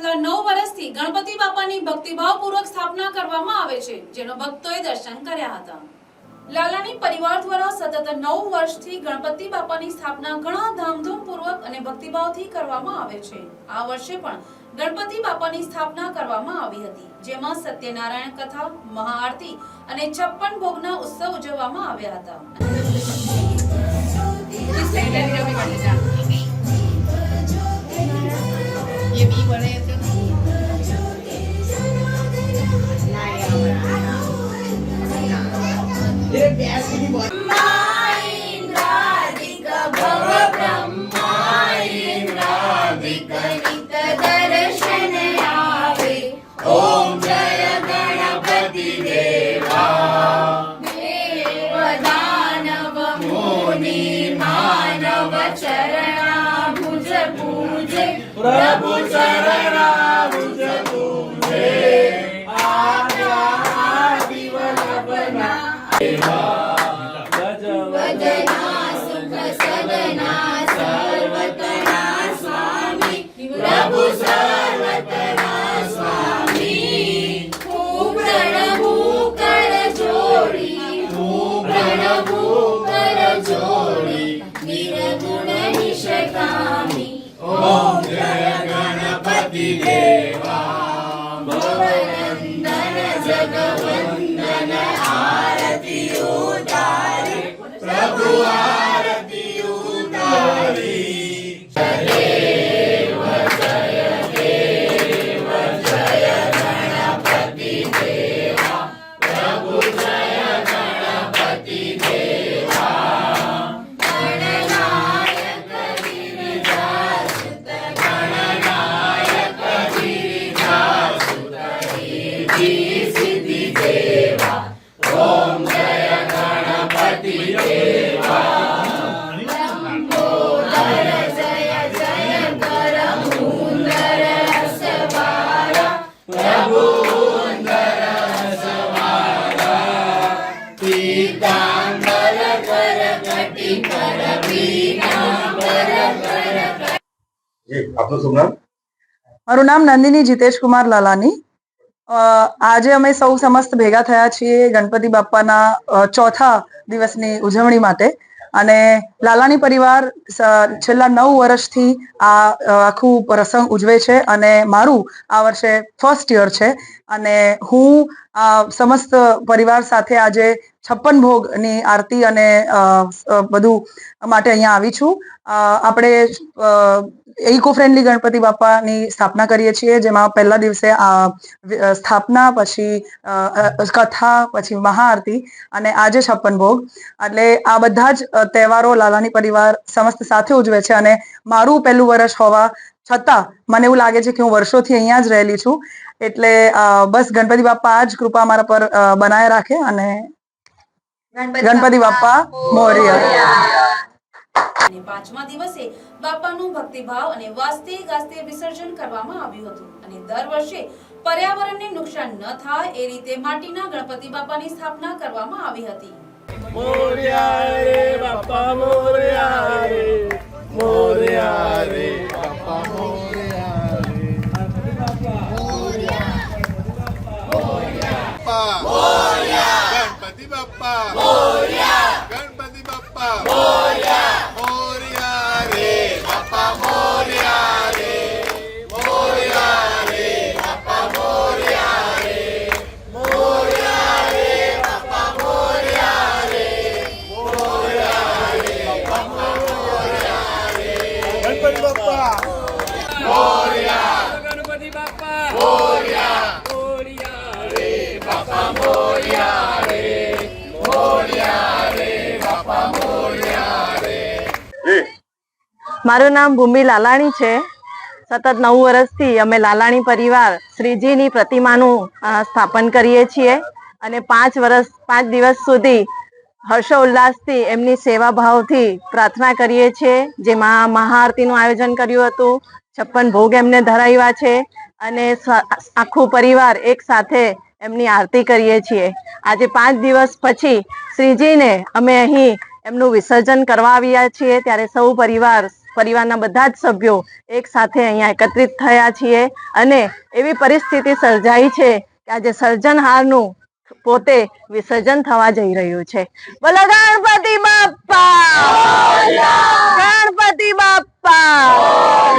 છેલ્લા નવ વર્ષથી ગણપતિ બાપાની ભક્તિભાવપૂર્વક સ્થાપના કરવામાં આવે છે, જેનો ભક્તોએ દર્શન કર્યા હતા. લાલાની પરિવાર દ્વારા સતત નવ વર્ષથી ગણપતિ બાપાની સ્થાપના ઘણા ધામધૂમપૂર્વક અને ભક્તિભાવથી કરવામાં આવે છે. આ વર્ષે પણ ગણપતિ બાપાની સ્થાપના કરવામાં આવી હતી, જેમાં સત્યનારાયણ કથા, મહાઆરતી અને છપ્પન ભોગના ઉત્સવ ઉજવવામાં આવ્યા હતા. प्रभु चरणामुज तुझे आज्ञा दिवलपना भजना सुख सदना દેવા ભવનંદન જગવંદન આરતી મારું નામ નંદિની જીતેશ કુમાર લાલાની આજે અમે સૌ સમસ્ત ભેગા થયા છીએ ગણપતિ બાપ્પાના અ, ચોથા દિવસની ઉજવણી માટે. અને લાલાણી પરિવાર છેલ્લા નવ વર્ષથી આ આખું પ્રસંગ ઉજવે છે અને મારું આ વર્ષે ફર્સ્ટ યર છે. અને હું સમસ્ત પરિવાર સાથે આજે છપ્પન ભોગની આરતી અને બધું માટે અહીંયા આવી છું. આપણે ઇકો ફ્રેન્ડલી ગણપતિ બાપાની સ્થાપના કરીએ છીએ જેમાં પહેલા દિવસે સ્થાપના પછી કથા પછી મહાઆરતી અને આજે છપ્પન ભોગ. એટલે આ બધા જ તહેવારો લાલાની પરિવાર સમસ્ત સાથે ઉજવે છે અને મારું પહેલું વર્ષ હોવા છતાં મને એવું લાગે છે કે હું વર્ષોથી અહીંયા જ રહેલી છું. એટલે બસ ગણપતિ બાપા આ જ કૃપા મારા પર બનાવી રાખે અને ગણપતિ બાપા મોર્યા. અને પાંચમા દિવસે બાપાનું ભક્તિભાવ અને વાસ્તે ગાસ્તે વિસર્જન કરવામાં આવ્યું હતું. અને દર વર્ષે પર્યાવરણને નુકસાન ન થાય એ રીતે માટીના ગણપતિ બાપાની સ્થાપના કરવામાં આવી હતી. મોર્યા રે બાપા મોર્યા રે મોર્યા રે બાપા મોર્યા. રે ગણપતિ બાપ્પા મોર્યા. ગણપતિ બાપ્પા મોર્યા મોર્યા. ગણપતિ બાપા. મોરિયા ગણપતિ બાપા મોરિયા મોરિયા રે બાપા મોરિયા રે મોરિયા રે બાપા મોરિયા રે મારું નામ ભૂમિ લાલાણી છે. સતત નવ વર્ષથી અમે લાલાણી પરિવાર શ્રીજીની પ્રતિમાનું સ્થાપન કરીએ છીએ. અને પાંચ વર્ષ, પાંચ દિવસ સુધી હર્ષોલ્લાસથી એમની સેવા ભાવથી પ્રાર્થના કરીએ છીએ. જેમાં મહાઆરતીનું આયોજન કર્યું હતું, છપ્પન ભોગ એમને ધરાવ્યા છે અને આખું પરિવાર એક સાથે એમની આરતી કરીએ છીએ. આજે પાંચ દિવસ પછી શ્રીજીને અમે અહીં એમનું વિસર્જન કરવા આવ્યા છીએ. ત્યારે સૌ પરિવાર, પરિવારના બધા જ સભ્યો એક સાથે અહીંયા એકત્રિત થયા છીએ અને એવી પરિસ્થિતિ સર્જાઈ છે કે આજે સર્જનહારનું પોતે વિસર્જન થવા જઈ રહ્યું છે. બોલો ગણપતિ બાપા ગણપતિ બાપા